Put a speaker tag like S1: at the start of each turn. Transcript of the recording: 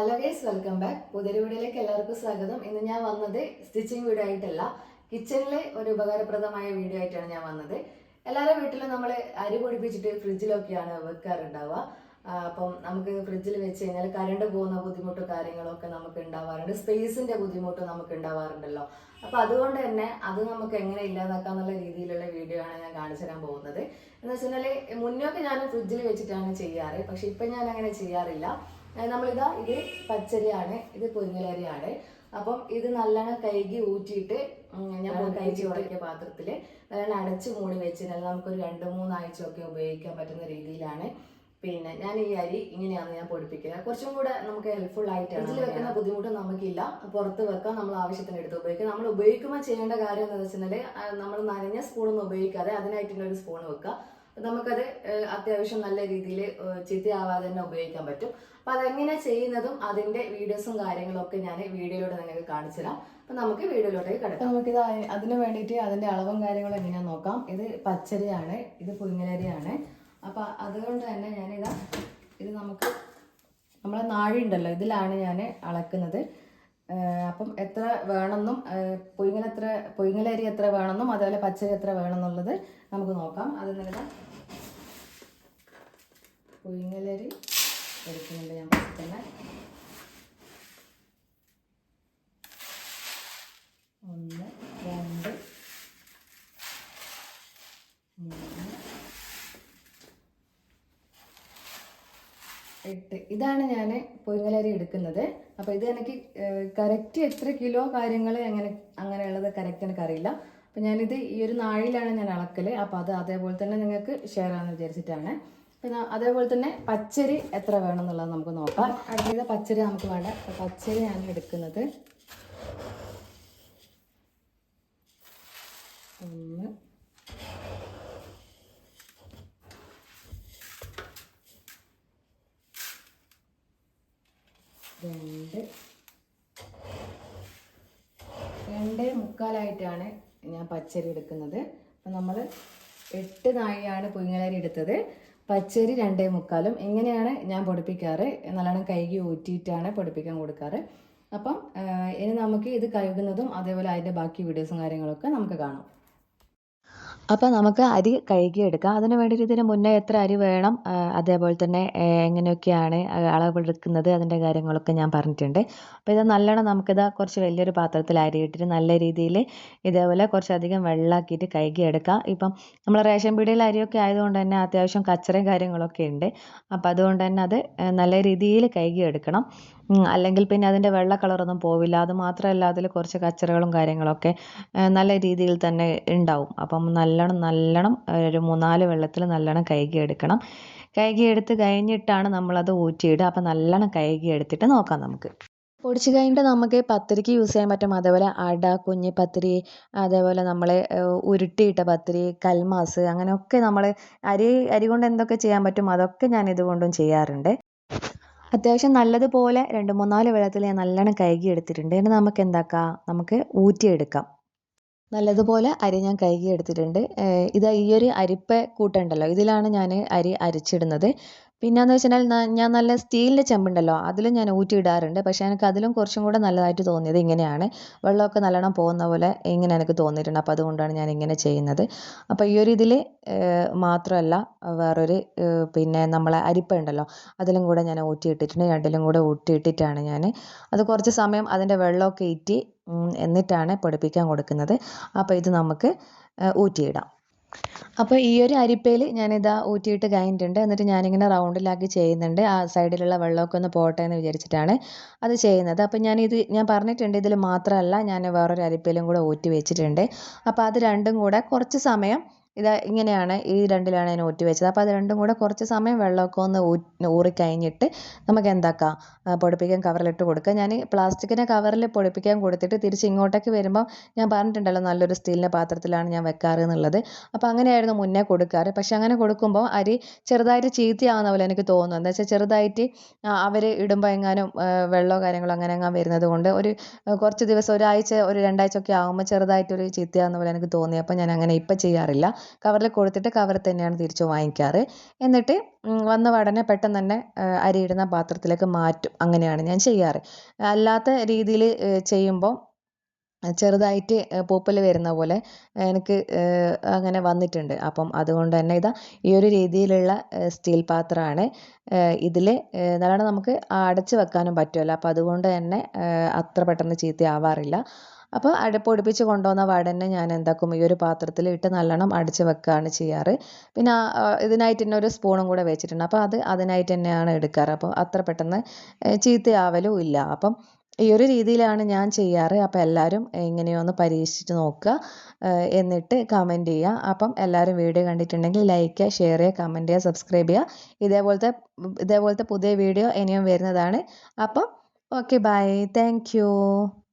S1: hello guys welcome back പുതിയൊരു വീഡിയോയിലേക്ക് എല്ലാവർക്കും സ്വാഗതം ഇന്ന് ഞാൻ വന്നത് സ്റ്റിച്ചിങ് വീഡിയോ ആയിട്ടല്ല കിച്ചണിലെ ഒരു ഉപകാരപ്രദമായ വീഡിയോ ആയിട്ടാണ് ഞാൻ വന്നത് എല്ലാവരുടെ വീട്ടിലും നമ്മൾ അരി പൊടിപ്പിച്ചിട്ട് ഫ്രിഡ്ജിലൊക്കെയാണ് വെക്കാറുണ്ടാവുക അപ്പം നമുക്ക് ഫ്രിഡ്ജിൽ വെച്ച് കഴിഞ്ഞാൽ കരണ്ട് പോകുന്ന ബുദ്ധിമുട്ടും കാര്യങ്ങളൊക്കെ നമുക്ക് ഉണ്ടാവാറുണ്ട് സ്പേസിന്റെ ബുദ്ധിമുട്ട് നമുക്ക് ഉണ്ടാവാറുണ്ടല്ലോ അപ്പോൾ അതുകൊണ്ട് തന്നെ അത് നമുക്ക് എങ്ങനെ ഇല്ലാതാക്കാം എന്നുള്ള രീതിയിലുള്ള വീഡിയോ ആണ് ഞാൻ കാണിച്ചു തരാൻ പോകുന്നത് എന്ന് വെച്ചാൽ മുന്നോട്ട് ഞാൻ ഫ്രിഡ്ജിൽ വെച്ചിട്ടാണ് ചെയ്യാറ് പക്ഷെ ഇപ്പൊ ഞാൻ അങ്ങനെ ചെയ്യാറില്ല നമ്മളിതാ ഇത് പച്ചരിയാണ് ഇത് പൊരിങ്ങലരിയാണ് അപ്പം ഇത് നല്ലവണ്ണം കഴുകി ഊറ്റിയിട്ട് ഞാൻ കഴുകി ഉടക്കിയ പാത്രത്തിൽ നല്ലോണം അടച്ച് മൂടി വെച്ചിരുന്നത് നമുക്കൊരു രണ്ട് മൂന്നാഴ്ചയൊക്കെ ഉപയോഗിക്കാൻ പറ്റുന്ന രീതിയിലാണ് പിന്നെ ഞാൻ ഈ അരി ഇങ്ങനെയാണ് ഞാൻ പൊടിപ്പിക്കുന്നത് കുറച്ചും കൂടെ നമുക്ക് ഹെൽപ്ഫുൾ ആയിട്ട് അതിൽ വെക്കുന്ന ബുദ്ധിമുട്ട് നമുക്കില്ല പുറത്ത് വെക്കാം നമ്മൾ ആവശ്യത്തിന് എടുത്ത് ഉപയോഗിക്കാം നമ്മൾ ഉപയോഗിക്കുമ്പോൾ ചെയ്യേണ്ട കാര്യം എന്താ വെച്ചിട്ടുണ്ടെങ്കിൽ നമ്മൾ നനഞ്ഞ സ്പൂണൊന്നും ഉപയോഗിക്കാതെ അതിനായിട്ടുള്ള ഒരു സ്പൂൺ വെക്കുക നമുക്കത് അത്യാവശ്യം നല്ല രീതിയിൽ ചീത്തയാവാതെ തന്നെ ഉപയോഗിക്കാൻ പറ്റും അപ്പൊ അതെങ്ങനെ ചെയ്യുന്നതും അതിന്റെ വീഡിയോസും കാര്യങ്ങളും ഒക്കെ ഞാൻ വീഡിയോയിലൂടെ നിങ്ങൾക്ക് കാണിച്ചു തരാം അപ്പൊ നമുക്ക് വീഡിയോയിലോട്ടേക്ക് കിടക്കാം നമുക്കിത് അതിന് വേണ്ടിയിട്ട് അതിന്റെ അളവും കാര്യങ്ങളും എങ്ങനെയാ നോക്കാം ഇത് പച്ചരിയാണ് ഇത് പുഴുങ്ങലരിയാണ് അപ്പൊ അതുകൊണ്ട് തന്നെ ഞാനിത് ഇത് നമുക്ക് നമ്മളെ നാഴി ഉണ്ടല്ലോ ഇതിലാണ് ഞാൻ അളക്കുന്നത് അപ്പം എത്ര വേണമെന്നും പൊയ്ങ്ങൽ എത്ര പൊയ്ങ്ങലരി എത്ര വേണമെന്നും അതുപോലെ പച്ചരി എത്ര വേണമെന്നുള്ളത് നമുക്ക് നോക്കാം അത് നല്ല പുഴുങ്ങലരി എടുക്കുന്നുണ്ട് ഞാൻ ഫസ്റ്റ് ഒന്ന് രണ്ട് മൂന്ന് എട്ട് ഇതാണ് ഞാൻ പുഴുങ്ങലരി എടുക്കുന്നത് അപ്പോൾ ഇത് എനിക്ക് കറക്റ്റ് എത്ര കിലോ കാര്യങ്ങൾ എങ്ങനെ അങ്ങനെയുള്ളത് കറക്റ്റ് എനിക്കറിയില്ല അപ്പോൾ ഞാനിത് ഈ ഒരു നാഴിയിലാണ് ഞാൻ അളക്കൽ അപ്പോൾ അത് അതേപോലെ തന്നെ നിങ്ങൾക്ക് ഷെയർ ആണെന്ന് വിചാരിച്ചിട്ടാണ് പിന്നെ അതേപോലെ തന്നെ പച്ചരി എത്ര വേണം എന്നുള്ളത് നമുക്ക് നോക്കാം അടുത്ത പച്ചരി നമുക്ക് വേണ്ട പച്ചരി ഞാൻ എടുക്കുന്നത് ഒന്ന് രണ്ട് രണ്ട് മുക്കാലായിട്ടാണ് ഞാൻ പച്ചരി എടുക്കുന്നത് അപ്പം നമ്മൾ എട്ട് നായിയാണ് പുങ്ങിലരി എടുത്തത് പച്ചരി രണ്ടേ മുക്കാലും ഇങ്ങനെയാണ് ഞാൻ പൊടിപ്പിക്കാറ് നല്ലോണം കൈകി ഊറ്റിയിട്ടാണ്
S2: പൊടിപ്പിക്കാൻ കൊടുക്കാറ് അപ്പം
S1: ഇനി നമുക്ക് ഇത് കഴുകുന്നതും അതേപോലെ അതിൻ്റെ ബാക്കി വീഡിയോസും കാര്യങ്ങളൊക്കെ നമുക്ക് കാണാം
S2: അപ്പം നമുക്ക് അരി എടുക്കാം അതിന് വേണ്ടി ഇതിന് മുന്നേ എത്ര അരി വേണം അതേപോലെ തന്നെ എങ്ങനെയൊക്കെയാണ് അളവെടുക്കുന്നത് അതിൻ്റെ കാര്യങ്ങളൊക്കെ ഞാൻ പറഞ്ഞിട്ടുണ്ട് അപ്പോൾ ഇത് നല്ലോണം നമുക്കിത് കുറച്ച് വലിയൊരു പാത്രത്തിൽ അരി ഇട്ടിട്ട് നല്ല രീതിയിൽ ഇതേപോലെ കുറച്ചധികം വെള്ളമാക്കിയിട്ട് എടുക്കാം ഇപ്പം നമ്മൾ റേഷൻ പീടിയിൽ അരിയൊക്കെ ആയതുകൊണ്ട് തന്നെ അത്യാവശ്യം കച്ചറയും കാര്യങ്ങളൊക്കെ ഉണ്ട് അപ്പോൾ അതുകൊണ്ട് തന്നെ അത് നല്ല രീതിയിൽ കഴുകി എടുക്കണം അല്ലെങ്കിൽ പിന്നെ അതിൻ്റെ വെള്ള കളറൊന്നും പോവില്ല അത് മാത്രമല്ല അതിൽ കുറച്ച് കച്ചറകളും കാര്യങ്ങളൊക്കെ നല്ല രീതിയിൽ തന്നെ ഉണ്ടാവും അപ്പം നല്ലോണം നല്ലോണം ഒരു മൂന്നാല് വെള്ളത്തിൽ നല്ലോണം കഴുകി എടുക്കണം കഴുകി എടുത്ത് കഴിഞ്ഞിട്ടാണ് നമ്മളത് ഊറ്റിയിടുക അപ്പം നല്ലോണം കഴുകി എടുത്തിട്ട് നോക്കാം നമുക്ക് പൊടിച്ച് കഴിഞ്ഞിട്ട് നമുക്ക് പത്തിരിക്ക് യൂസ് ചെയ്യാൻ പറ്റും അതേപോലെ അട കുഞ്ഞി പത്തിരി അതേപോലെ നമ്മൾ ഉരുട്ടിയിട്ട പത്തിരി കൽമാസ് അങ്ങനെയൊക്കെ നമ്മൾ അരി അരി കൊണ്ട് എന്തൊക്കെ ചെയ്യാൻ പറ്റും അതൊക്കെ ഞാൻ ഇതുകൊണ്ടും ചെയ്യാറുണ്ട് അത്യാവശ്യം നല്ലതുപോലെ രണ്ട് മൂന്നാല് വെള്ളത്തിൽ ഞാൻ നല്ലോണം കഴുകി എടുത്തിട്ടുണ്ട് ഇനി നമുക്ക് എന്താക്കാം നമുക്ക് ഊറ്റിയെടുക്കാം നല്ലതുപോലെ അരി ഞാൻ കഴുകി എടുത്തിട്ടുണ്ട് ഇതാ ഈ ഒരു അരിപ്പ കൂട്ടുണ്ടല്ലോ ഇതിലാണ് ഞാൻ അരി അരച്ചിടുന്നത് പിന്നെയെന്ന് വെച്ചാൽ ഞാൻ നല്ല സ്റ്റീലിൻ്റെ ചെമ്പുണ്ടല്ലോ അതിലും ഞാൻ ഊറ്റിയിടാറുണ്ട് പക്ഷേ എനിക്ക് അതിലും കുറച്ചും കൂടെ നല്ലതായിട്ട് തോന്നിയത് ഇങ്ങനെയാണ് വെള്ളമൊക്കെ നല്ലോണം പോകുന്ന പോലെ ഇങ്ങനെ എനിക്ക് തോന്നിയിട്ടുണ്ട് അപ്പോൾ അതുകൊണ്ടാണ് ഞാൻ ഇങ്ങനെ ചെയ്യുന്നത് അപ്പോൾ ഈ ഒരു ഇതിൽ മാത്രമല്ല വേറൊരു പിന്നെ നമ്മളെ അരിപ്പ ഉണ്ടല്ലോ അതിലും കൂടെ ഞാൻ ഊറ്റിയിട്ടിട്ടുണ്ട് രണ്ടിലും കൂടെ ഊറ്റിയിട്ടിട്ടാണ് ഞാൻ അത് കുറച്ച് സമയം അതിൻ്റെ വെള്ളമൊക്കെ ഇറ്റി എന്നിട്ടാണ് പൊടിപ്പിക്കാൻ കൊടുക്കുന്നത് അപ്പോൾ ഇത് നമുക്ക് ഊറ്റിയിടാം അപ്പോൾ ഈ ഒരു അരിപ്പയിൽ ഞാനിതാ ഊറ്റിയിട്ട് കഴിഞ്ഞിട്ടുണ്ട് എന്നിട്ട് ഞാനിങ്ങനെ റൗണ്ടിലാക്കി ചെയ്യുന്നുണ്ട് ആ സൈഡിലുള്ള വെള്ളമൊക്കെ ഒന്ന് പോട്ടെ എന്ന് വിചാരിച്ചിട്ടാണ് അത് ചെയ്യുന്നത് അപ്പോൾ ഞാനിത് ഞാൻ പറഞ്ഞിട്ടുണ്ട് ഇതിൽ മാത്രമല്ല ഞാൻ വേറൊരു അരിപ്പയിലും കൂടെ ഊറ്റി വെച്ചിട്ടുണ്ട് അപ്പോൾ അത് രണ്ടും കൂടെ കുറച്ച് സമയം ഇത് ഇങ്ങനെയാണ് ഈ രണ്ടിലാണ് ഞാൻ ഊറ്റി വെച്ചത് അപ്പോൾ അത് രണ്ടും കൂടെ കുറച്ച് സമയം വെള്ളമൊക്കെ ഒന്ന് ഊറി കഴിഞ്ഞിട്ട് നമുക്ക് എന്താക്കാം പൊടിപ്പിക്കാൻ കവറിലിട്ട് കൊടുക്കുക ഞാൻ പ്ലാസ്റ്റിക്കിൻ്റെ കവറിൽ പൊടിപ്പിക്കാൻ കൊടുത്തിട്ട് തിരിച്ച് ഇങ്ങോട്ടേക്ക് വരുമ്പോൾ ഞാൻ പറഞ്ഞിട്ടുണ്ടല്ലോ നല്ലൊരു സ്റ്റീലിൻ്റെ പാത്രത്തിലാണ് ഞാൻ വെക്കാറ് എന്നുള്ളത് അപ്പോൾ അങ്ങനെയായിരുന്നു മുന്നേ കൊടുക്കാറ് പക്ഷെ അങ്ങനെ കൊടുക്കുമ്പോൾ അരി ചെറുതായിട്ട് ചീത്തയാവുന്ന പോലെ എനിക്ക് തോന്നുന്നു എന്താ വെച്ചാൽ ചെറുതായിട്ട് അവർ ഇടുമ്പോൾ എങ്ങാനും വെള്ളമോ കാര്യങ്ങളോ അങ്ങനെ എങ്ങാൻ വരുന്നത് കൊണ്ട് ഒരു കുറച്ച് ദിവസം ഒരാഴ്ച ഒരു രണ്ടാഴ്ച ഒക്കെ ആകുമ്പോൾ ചെറുതായിട്ടൊരു ചീത്തയാവുന്ന പോലെ എനിക്ക് തോന്നി അപ്പോൾ ഞാൻ അങ്ങനെ ഇപ്പം ചെയ്യാറില്ല കവറിൽ കൊടുത്തിട്ട് കവർ തന്നെയാണ് തിരിച്ചു വാങ്ങിക്കാറ് എന്നിട്ട് വന്ന ഉടനെ പെട്ടെന്ന് തന്നെ അരിയിടുന്ന പാത്രത്തിലേക്ക് മാറ്റും അങ്ങനെയാണ് ഞാൻ ചെയ്യാറ് അല്ലാത്ത രീതിയിൽ ചെയ്യുമ്പോൾ ചെറുതായിട്ട് പൂപ്പൽ വരുന്ന പോലെ എനിക്ക് അങ്ങനെ വന്നിട്ടുണ്ട് അപ്പം അതുകൊണ്ട് തന്നെ ഇതാ ഈ ഒരു രീതിയിലുള്ള സ്റ്റീൽ പാത്രമാണ് ഇതിൽ നല്ലോണം നമുക്ക് അടച്ചു വെക്കാനും പറ്റുമല്ലോ അപ്പോൾ അതുകൊണ്ട് തന്നെ അത്ര പെട്ടെന്ന് ചീത്തയാവാറില്ല അപ്പോൾ അവിടെ പൊടിപ്പിച്ച് കൊണ്ടുവന്ന വടനെ ഞാൻ എന്താക്കും ഈ ഒരു പാത്രത്തിൽ ഇട്ട് നല്ലോണം അടിച്ച് വെക്കുകയാണ് ചെയ്യാറ് പിന്നെ ഇതിനായിട്ട് തന്നെ ഒരു സ്പൂണും കൂടെ വെച്ചിട്ടുണ്ട് അപ്പോൾ അത് അതിനായിട്ട് തന്നെയാണ് എടുക്കാറ് അപ്പോൾ അത്ര പെട്ടെന്ന് ചീത്തയാവലും ഇല്ല അപ്പം ഈ ഒരു രീതിയിലാണ് ഞാൻ ചെയ്യാറ് അപ്പോൾ എല്ലാവരും എങ്ങനെയൊന്ന് പരീക്ഷിച്ച് നോക്കുക എന്നിട്ട് കമൻറ്റ് ചെയ്യുക അപ്പം എല്ലാവരും വീഡിയോ കണ്ടിട്ടുണ്ടെങ്കിൽ ലൈക്ക് ചെയ്യുക ഷെയർ ചെയ്യുക കമൻറ്റ് ചെയ്യുക സബ്സ്ക്രൈബ് ചെയ്യുക ഇതേപോലത്തെ ഇതേപോലത്തെ പുതിയ വീഡിയോ ഇനിയും വരുന്നതാണ് അപ്പം ഓക്കെ ബൈ താങ്ക്